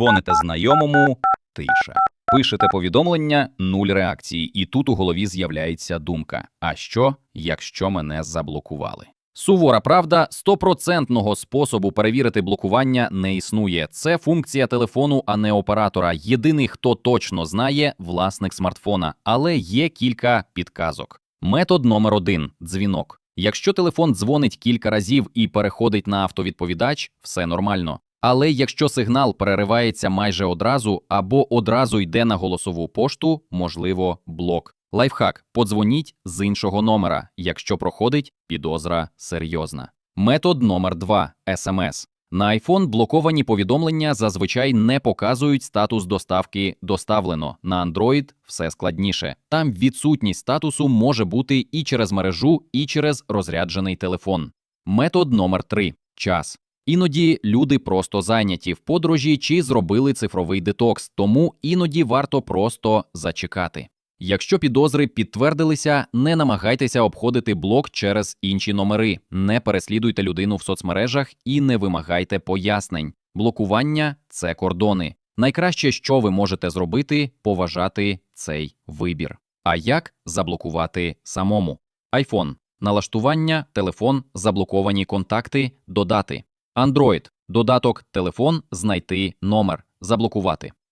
Дзвоните знайомому, тиша. Пишете повідомлення, нуль реакції, і тут у голові з'являється думка: а що, якщо мене заблокували? Сувора правда, стопроцентного способу перевірити блокування не існує. Це функція телефону, а не оператора. Єдиний, хто точно знає, власник смартфона, але є кілька підказок. Метод номер один дзвінок. Якщо телефон дзвонить кілька разів і переходить на автовідповідач, все нормально. Але якщо сигнал переривається майже одразу або одразу йде на голосову пошту, можливо, блок. Лайфхак: подзвоніть з іншого номера, якщо проходить підозра серйозна. Метод номер 2 СМС. На iPhone блоковані повідомлення зазвичай не показують статус доставки доставлено. На Android все складніше. Там відсутність статусу може бути і через мережу, і через розряджений телефон. Метод номер 3 час. Іноді люди просто зайняті в подорожі чи зробили цифровий детокс, тому іноді варто просто зачекати. Якщо підозри підтвердилися, не намагайтеся обходити блок через інші номери, не переслідуйте людину в соцмережах і не вимагайте пояснень. Блокування це кордони. Найкраще, що ви можете зробити, поважати цей вибір. А як заблокувати самому? iPhone. Налаштування, телефон, заблоковані контакти, додати. Android. Додаток, телефон, знайти номер, заблокувати.